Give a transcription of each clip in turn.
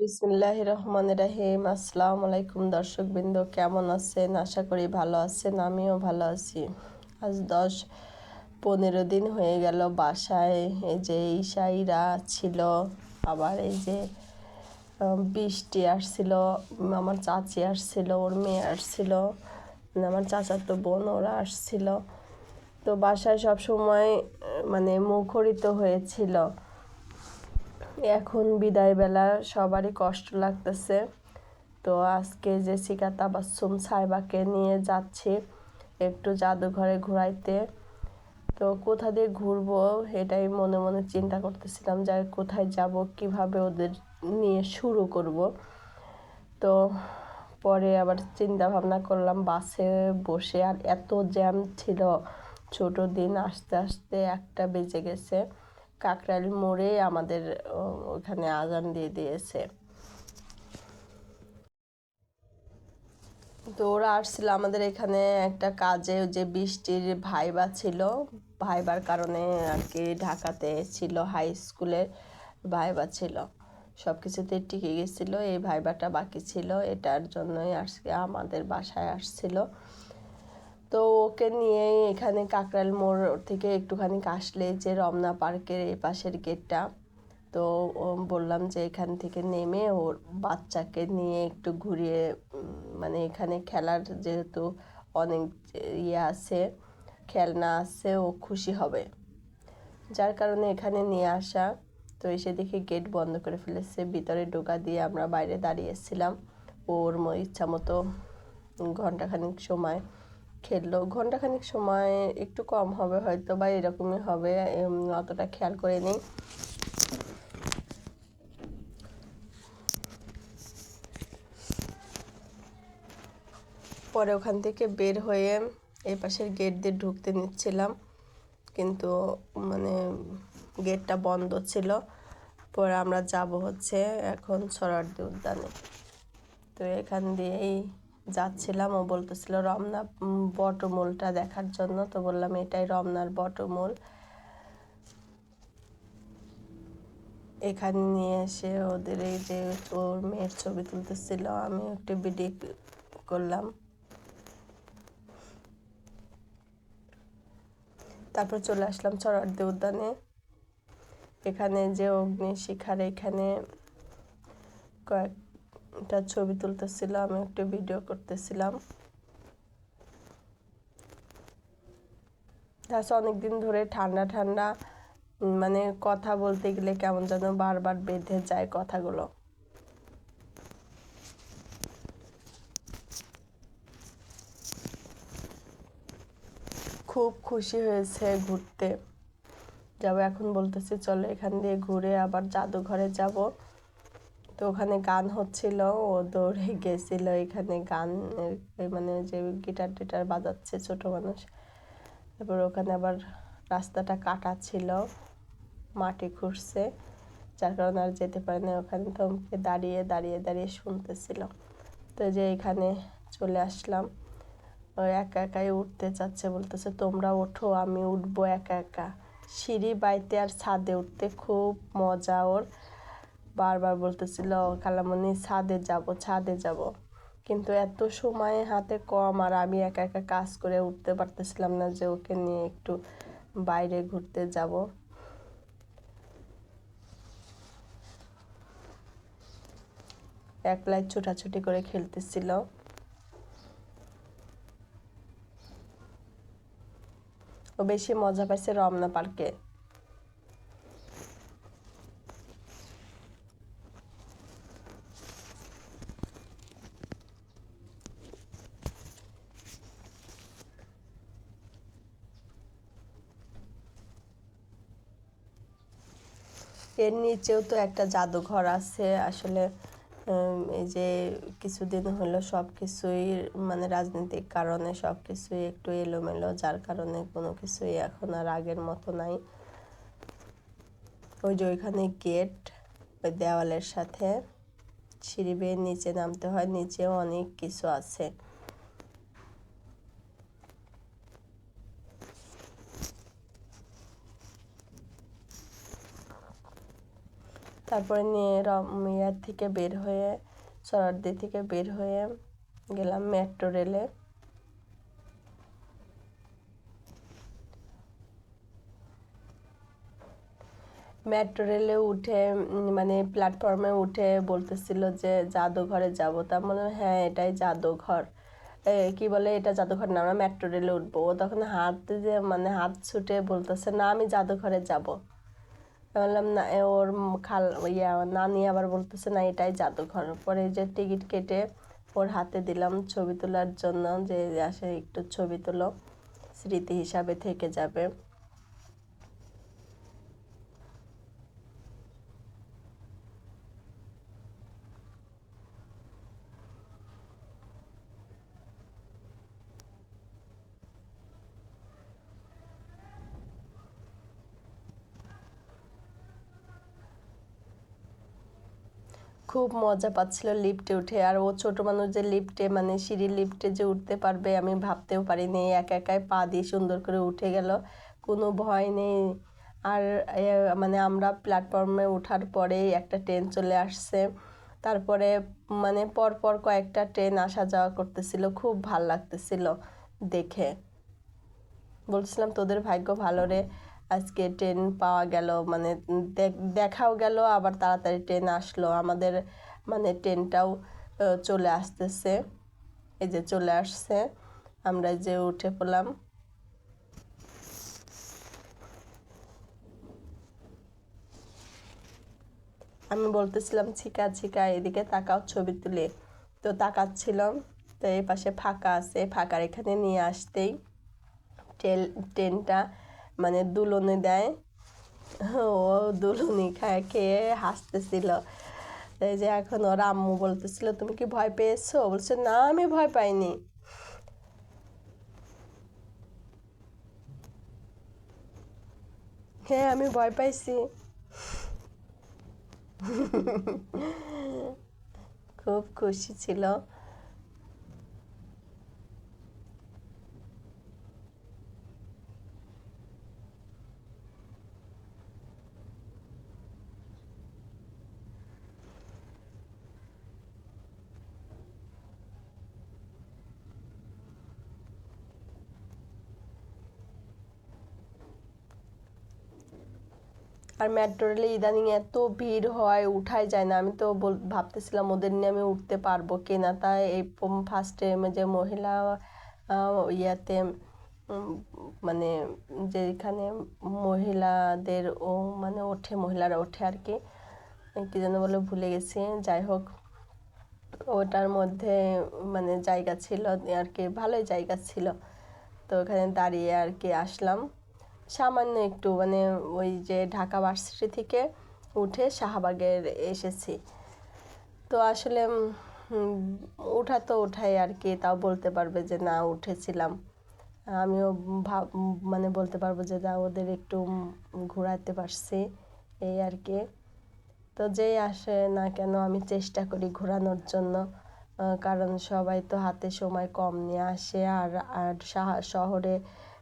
বিসমিল্লাহ রহমান রাহিম। আসসালামু আলাইকুম দর্শকবৃন্দ, কেমন আছেন? আশা করি ভালো আছেন, আমিও ভালো আছি। আজ দশ পনেরো দিন হয়ে গেল, বাসায় এই যে ঈশাইরা ছিল, আবার এই যে বৃষ্টি আসছিল, আমার চাচি আসছিল, ওর মেয়ে আসছিল, আমার চাচাতো বোন, ওরা আসছিল। তো বাসায় সব সময় মানে মুখরিত হয়েছিল। এখন বিদায়বেলা সবারই কষ্ট লাগতেছে। তো আজকে জেসিকা তাবাসসুম সাইবাকে নিয়ে যাচ্ছি একটু জাদুঘরে ঘোরাইতে। তো কোথা দিয়ে ঘুরবো এটাই মনে মনে চিন্তা করতেছিলাম যে কোথায় যাব, কীভাবে ওদের নিয়ে শুরু করব। তো পরে আবার চিন্তা ভাবনা করলাম বাসে বসে, আর এত জ্যাম ছিল ছোট দিন, আস্তে আস্তে একটা বেজে গেছে। কাকরাইল মোড়ে আমাদের ওখানে আজান দিয়ে দিয়েছে। তো ওরা আসছিল আমাদের এখানে একটা কাজে যে বৃষ্টির ভাইবা ছিল। ভাইবার কারণে আর কি ঢাকাতে ছিল, হাই স্কুলের ভাইবা ছিল। সব কিছুতে টিকে গেছিল, এই ভাইবাটা বাকি ছিল। এটার জন্যই আজকে আমাদের বাসায় আসছিল। তো ওকে নিয়ে এখানে কাকরাইল মোড় থেকে একটুখানি আসলে যে রমনা পার্কের এই পাশের গেটটা, তো বললাম যে এখান থেকে নেমে ওর বাচ্চাকে নিয়ে একটু ঘুরিয়ে মানে এখানে খেলার যেহেতু অনেক ইয়ে আছে, খেলনা আছে, ও খুশি হবে। যার কারণে এখানে নিয়ে আসা। তো এসে দেখি গেট বন্ধ করে ফেলেছে, ভিতরে ঢোকা দিয়ে আমরা বাইরে দাঁড়িয়েছিলাম ওর ইচ্ছা মতো ঘন্টাখানিক সময় খেললো। ঘন্টাখানিক সময় একটু কম হবে হয়তো বা এরকমই হবে অতটা খেয়াল করে নিই। পরে ওখান থেকে বের হয়ে এই পাশের গেট দিয়ে ঢুকতে নিচ্ছিলাম। কিন্তু মানে গেটটা বন্ধ ছিল। পরে আমরা যাব হচ্ছে এখন সরারদি উদ্যানে। তো এখান দিয়েই যাচ্ছিলাম, ও বলতেছিল, রমনা বটমূলটা দেখার জন্য। তো বললাম, এটাই রমনার বটমূল। এখানে নিয়ে এসে ওদের এই যে ওর মেয়ের ছবি তুলতেছিল আমি একটু ভিডিও করলাম। তারপর চলে আসলাম চরার্দি উদ্যানে। এখানে যে অগ্নিশিখার, এখানে কয়েকটা ছবি তুলতেছিলাম, একটু ভিডিও করতেছিলাম। তাছাড়া অনেকদিন ধরে ঠান্ডা ঠান্ডা মানে কথা বলতে গেলে কেমন যেন বারবার বেঁধে যায় কথাগুলো। খুব খুশি হয়েছে ঘুরতে। যাব এখন বলতেছে, চলো এখান দিয়ে ঘুরে আবার জাদুঘরে যাব। তো ওখানে গান হচ্ছিল, ও দৌড়ে গেছিল, এখানে গান মানে যে গিটার টিটার বাজাচ্ছে ছোট মানুষ। তারপর ওখানে আবার রাস্তাটা কাটা ছিল, মাটি খুঁড়ছে, যার কারণে আর যেতে পারে না। ওখানে তো দাঁড়িয়ে দাঁড়িয়ে দাঁড়িয়ে শুনতেছিল। তো যে এখানে চলে আসলাম। ও একা একাই উঠতে চাচ্ছে, বলতেছে, তোমরা ওঠো, আমি উঠবো একা একা। সিঁড়ি বাইতে আর ছাদে উঠতে খুব মজা ওর। বারবার বলতেছিল খালামণি ছাদে যাব ছাদে যাব। কিন্তু এত সময় হাতে কম আর আমি একা একা কাজ করে উঠতে পারতেছিলাম না যে ওকে নিয়ে একটু বাইরে ঘুরতে যাব। একলাই ছোটাছুটি করে খেলতেছিল। ও বেশি মজা পাইছে রমনা পার্কে। এর নিচেও তো একটা জাদুঘর আছে। আসলে এই যে কিছুদিন হলো সব কিছুই মানে রাজনৈতিক কারণে সব কিছুই একটু এলোমেলো, যার কারণে কোনো কিছুই এখন আর আগের মতো নাই। ওই যে ওইখানে গেট, ওই দেওয়ালের সাথে সিঁড়ি বেয়ে নিচে নামতে হয়, নিচেও অনেক কিছু আছে। তারপরে নিয়ে ইয়ার থেকে বের হয়ে সরারদি থেকে বের হয়ে গেলাম মেট্রো রেলে। মেট্রো রেলে উঠে মানে প্ল্যাটফর্মে উঠে বলতেছিল যে, জাদুঘরে যাব। তার মানে হ্যাঁ এটাই জাদুঘর। কি বলে, এটা জাদুঘর না, আমরা মেট্রো রেলে উঠবো। ও তখন হাত যে মানে হাত ছুটে বলতেছে, না, আমি জাদুঘরে যাব। বললাম, না ওর খাল, ইয়া, নানি আবার বলতেছে, না, এটাই জাদুঘর। পরে যে টিকিট কেটে ওর হাতে দিলাম ছবি তোলার জন্য, যে আসে একটু ছবি তোলো, স্মৃতি হিসাবে থেকে যাবে। খুব মজা পাচ্ছিল লিফটে উঠে। আর ও ছোট মানুষ যে লিফটে মানে সিঁড়ির লিফটে যে উঠতে পারবে, আমি ভাবতেও পারিনি। একা একাই পা দিয়ে সুন্দর করে উঠে গেল। কোনো ভয় নেই। আর মানে আমরা প্ল্যাটফর্মে ওঠার পরেই একটা ট্রেন চলে আসছে। তারপরে মানে পরপর কয়েকটা ট্রেন আসা যাওয়া করতেছিল। খুব ভালো লাগতেছিল দেখে। বলছিলাম, তোদের ভাগ্য ভালো রে। আজকে ট্রেন পাওয়া গেল মানে দেখাও গেল, আবার তাড়াতাড়ি ট্রেন আসলো। আমাদের মানে ট্রেনটাও চলে আসতেছে। এই যে চলে আসছে। আমরা যে উঠে পড়লাম। আমি বলতেছিলাম, ছিকা ছিকা, এদিকে তাকাও, ছবি তুলে। তো তাকাচ্ছিলাম। তো এই পাশে ফাঁকা আছে। ফাঁকার এখানে নিয়ে আসতেই ট্রেন ট্রেনটা মানে দুলনে দেয়। ও দুলুনি খায়, খেয়ে হাসতেছিল। এই যে এখন ওর আম্মু বলতেছিল, তুমি কি ভয় পেয়েছ? বলছে, না, আমি ভয় পাইনি। হ্যাঁ আমি ভয় পাইছি। খুব খুশি ছিল। আর মেট্রো রেলে ইদানিং এত ভিড় হয়, উঠাই যায় না। আমি তো ভাবতেছিলাম ওদের নিয়ে আমি উঠতে পারব কি না তাই এই ফার্স্টে যে মহিলা ইয়াতে মানে যেখানে মহিলাদের ও মানে ওঠে, মহিলারা ওঠে আর কি কি যেন বলে ভুলে গেছি। যাই হোক, ওটার মধ্যে মানে জায়গা ছিল আর কি, ভালোই জায়গা ছিল। তো ওখানে দাঁড়িয়ে আর কি আসলাম। সামান্য একটু মানে ওই যে ঢাকা ভার্সিটি থেকে উঠে শাহবাগের এসেছি। তো আসলে ওঠা তো ওঠাই আর কি, তাও বলতে পারবে যে না, উঠেছিলাম। আমিও ভাব মানে বলতে পারব যে না, ওদের একটু ঘোরাতে পারছি, এই আর কি। তো যেই আসে না কেন, আমি চেষ্টা করি ঘোরানোর জন্য কারণ সবাই তো হাতে সময় কম নিয়ে আসে, আর আর শহরে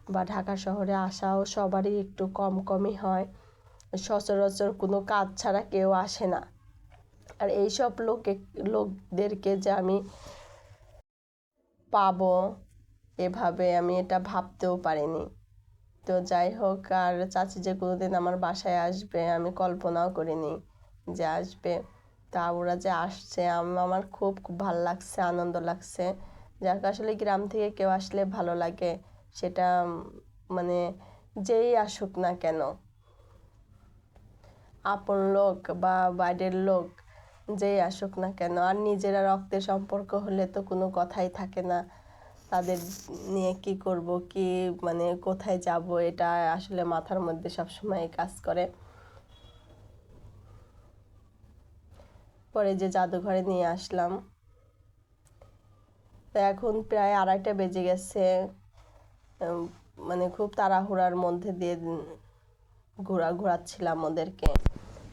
বা ঢাকা শহরে আসাও সবারই একটু কম কমই হয়। সচরাচর কোনো কাজ ছাড়া কেউ আসে না। আর এইসব লোকে, লোকদেরকে যে আমি পাবো, এভাবে আমি এটা ভাবতেও পারিনি। তো যাই হোক, আর চাচি যে কোনোদিন আমার বাসায় আসবে, আমি কল্পনাও করিনি যে আসবে। তা ওরা যে আসছে আমার খুব ভালো লাগছে, আনন্দ লাগছে। যাক, আসলে গ্রাম থেকে কেউ আসলে ভালো লাগে। সেটা মানে যেই আসুক না কেন। আপন লোক বা বাইরের লোক যেই আসুক না কেন, আর নিজেরা রক্তের সম্পর্ক হলে তো কোনো কথাই থাকে না। তাদের নিয়ে কি করব, কি মানে কোথায় যাব, এটা আসলে মাথার মধ্যে সবসময় কাজ করে। পরে যে জাদুঘরে নিয়ে আসলাম। তো এখন প্রায় আড়াইটা বেজে গেছে। মানে খুব তাড়াহুড়ার মধ্যে দিয়ে ঘোরা ঘোরাচ্ছিলাম ওদেরকে।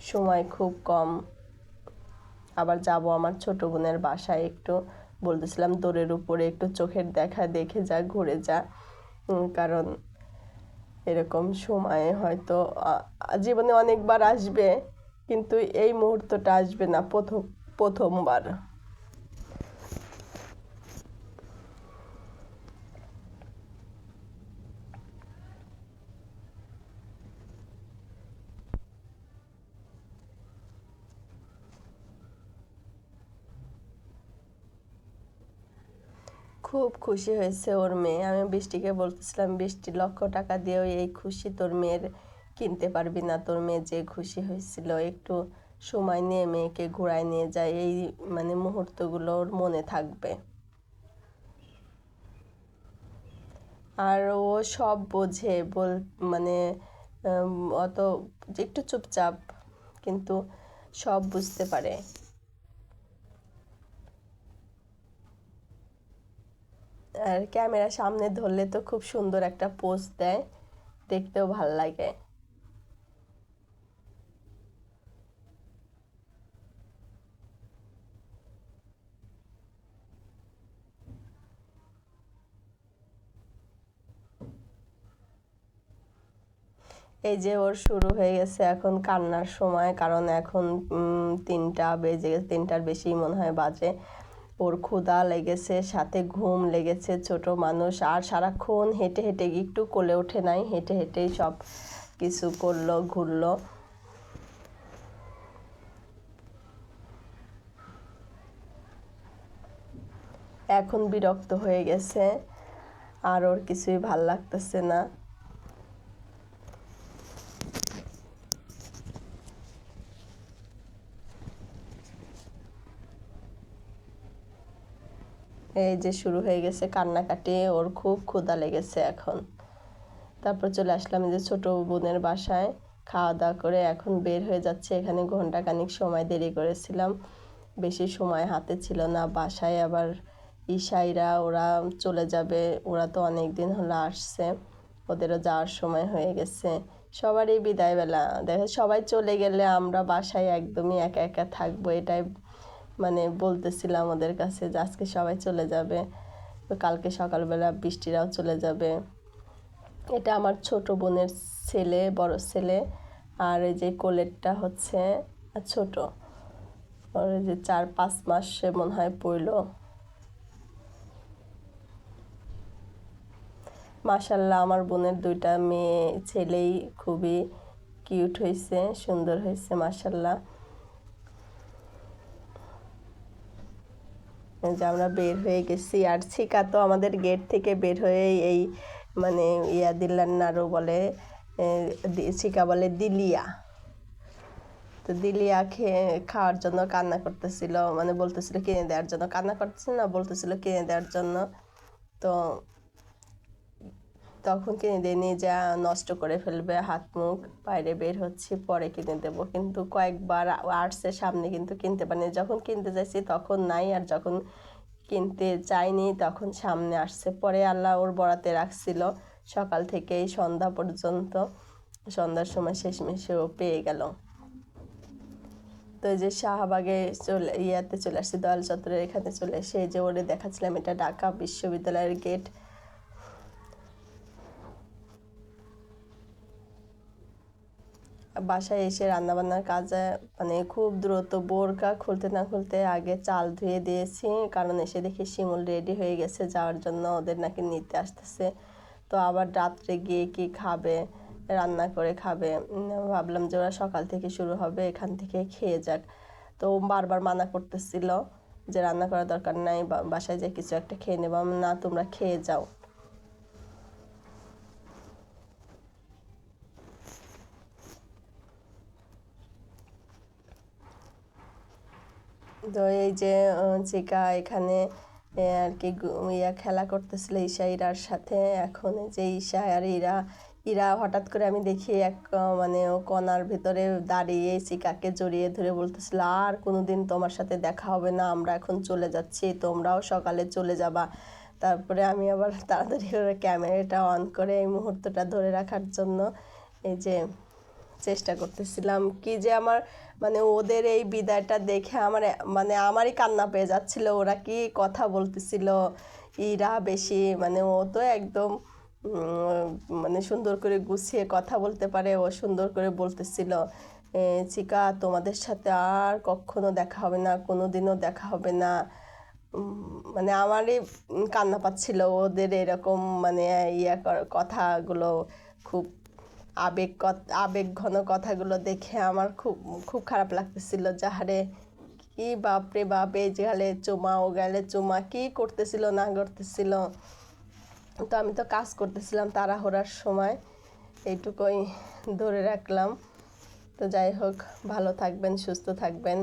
সময় খুব কম। আবার যাব আমার ছোট বোনের বাসায় একটু। বলতেছিলাম দৌড়ের উপরে একটু চোখের দেখা দেখে যা, ঘুরে যা। কারণ এরকম সময়ে হয়তো জীবনে অনেকবার আসবে, কিন্তু এই মুহূর্তটা আসবে না প্রথম, প্রথমবার। খুব খুশি হয়েছে ওর মেয়ে। আমি বৃষ্টিকে বলতেছিলাম, বৃষ্টি, লক্ষ টাকা দিয়েও এই খুশি তোর মেয়ের কিনতে পারবি না। তোর মেয়ে যে খুশি হয়েছিল, একটু সময় নিয়ে মেয়েকে ঘোরায় নিয়ে যায়। এই মানে মুহূর্তগুলো ওর মনে থাকবে। আর ও সব বোঝে, বল মানে অত একটু চুপচাপ, কিন্তু সব বুঝতে পারে। আর ক্যামেরা সামনে ধরলে তো খুব সুন্দর একটা পোজ দেয়। দেখতেও ভালো লাগে। এই যে ওর শুরু হয়ে গেছে এখন কান্নার সময়, কারণ এখন তিনটা বেজে গেছে, তিনটার বেশি মনে হয় বাজে। ওর ক্ষুধা লেগেছে, সাথে ঘুম লেগেছে, ছোট মানুষ। আর সারাক্ষণ হেঁটে হেঁটে একটু কোলে ওঠে নাই, হেঁটে হেঁটেই সব কিছু করল, ঘুরলো। এখন বিরক্ত হয়ে গেছে, আর ওর কিছুই ভালো লাগতেছে না। এই যে শুরু হয়ে গেছে কান্নাকাটি, ওর খুব ক্ষুধা লেগেছে এখন। তারপর চলে আসলাম যে ছোট বোনের বাসায়। খাওয়া দাওয়া করে এখন বের হয়ে যাচ্ছে, এখানে ঘণ্টা খানিক সময় দেরি করেছিলাম। বেশি সময় হাতে ছিল না, বাসায় আবার ইশাইরা, ওরা চলে যাবে, ওরা তো অনেক দিন হলো আসছে, ওদেরও যাওয়ার সময় হয়ে গেছে। সবারই বিদায়বেলা, দেখে, সবাই চলে গেলে আমরা বাসায় একদমই একা একা থাকব, এটাই মানে বলতেছিলাম আমাদের কাছে যে আজকে সবাই চলে যাবে কালকে সকালবেলা বৃষ্টিরাও চলে যাবে। এটা আমার ছোট বোনের ছেলে, বড় ছেলে, আর এই যে কোলেরটা হচ্ছে ছোট। ওর যে চার পাঁচ মাসে মনে হয় পড়ল। মাশাল্লাহ আমার বোনের দুইটা মেয়ে ছেলেই খুবই কিউট হয়েছে, সুন্দর হয়েছে মাশাল্লাহ যে আমরা বের হয়ে গেছি। আর শিকা তো আমাদের গেট থেকে বের হয়ে এই মানে ইয়া দিল্লার নাড়ু বলে ছিকা বলে দিলিয়া। তো দিলিয়া খেয়ে, খাওয়ার জন্য কান্না করতেছিল। মানে বলতেছিল কিনে দেওয়ার জন্য। কান্না করতেছিল না, বলতেছিল কিনে দেওয়ার জন্য। তো তখন কিনে দিয়ে, নিয়ে যা, নষ্ট করে ফেলবে, হাত, মুখ, বাইরে বের হচ্ছে, পরে কিনে দেব। কিন্তু কয়েকবার আর্টসে সামনে কিন্তু কিনতে পারিনি। যখন কিনতে চাইছি তখন নাই, আর যখন কিনতে চাইনি তখন সামনে আসছে। পরে আল্লাহ ওর বরাতে রাখছিল। সকাল থেকে সন্ধ্যা পর্যন্ত, সন্ধ্যার সময় শেষমেশে ও পেয়ে গেল। তো এই যে শাহবাগে চলে, ইয়াতে চলে আসছি, দয়াল চত্বরের এখানে চলে এসে যে ওরে দেখাচ্ছিলাম, এটা ঢাকা বিশ্ববিদ্যালয়ের গেট। বাসায় এসে রান্নাবান্নার কাজে মানে খুব দ্রুত বোরকা খুলতে না খুলতে আগে চাল ধুয়ে দিয়েছি, কারণ এসে দেখি শিমুল রেডি হয়ে গেছে, যাওয়ার জন্য ওদের নাকি নিতে আসতেছে। তো আবার রাত্রে গিয়ে কি খাবে, রান্না করে খাবে ভাবলাম যে ওরা সকাল থেকে শুরু হবে, এখান থেকে খেয়ে যাক। তো বারবার মানা করতেছিল যে রান্না করার দরকার নাই বাসায় যে কিছু একটা খেয়ে নেব। না, তোমরা খেয়ে যাও। তো এই যে চিকা এখানে আর কি ইয়া খেলা করতেছিল ঈশা ইরার সাথে। এখন যে ঈশা আর ইরা ইরা হঠাৎ করে আমি দেখি এক মানে ও কণার ভিতরে দাঁড়িয়ে চিকাকে জড়িয়ে ধরে বলতেছিল, আর কোনোদিন তোমার সাথে দেখা হবে না, আমরা এখন চলে যাচ্ছি, তোমরাও সকালে চলে যাবা। তারপরে আমি আবার তাড়াতাড়ি করে ক্যামেরাটা অন করে এই মুহূর্তটা ধরে রাখার জন্য এই যে চেষ্টা করতেছিলাম কি যে আমার মানে ওদের এই বিদায়টা দেখে আমার মানে আমারই কান্না পেয়ে যাচ্ছিল, ওরা কি কথা বলতেছিল, ইরা বেশি মানে ও তো একদম মানে সুন্দর করে গুছিয়ে কথা বলতে পারে, ও সুন্দর করে বলতেছিল চিকা, তোমাদের সাথে আর কখনো দেখা হবে না কোনো দিনও দেখা হবে না। মানে আমারই কান্না পাচ্ছিল, ওদের এরকম মানে ইয়া কথাগুলো খুব আবেগ আবেগ ঘন কথাগুলো দেখে আমার খুব খুব খারাপ লাগতেছিল। যাহারে কি বাপরে বাপ, এই গেলে চুমা ও গেলে চুমা কি করতেছিল, না করতেছিল। তো আমি তো কাজ করতেছিলাম তাড়াহোড়ার সময়, এইটুকুই ধরে রাখলাম। তো যাই হোক, ভালো থাকবেন, সুস্থ থাকবেন।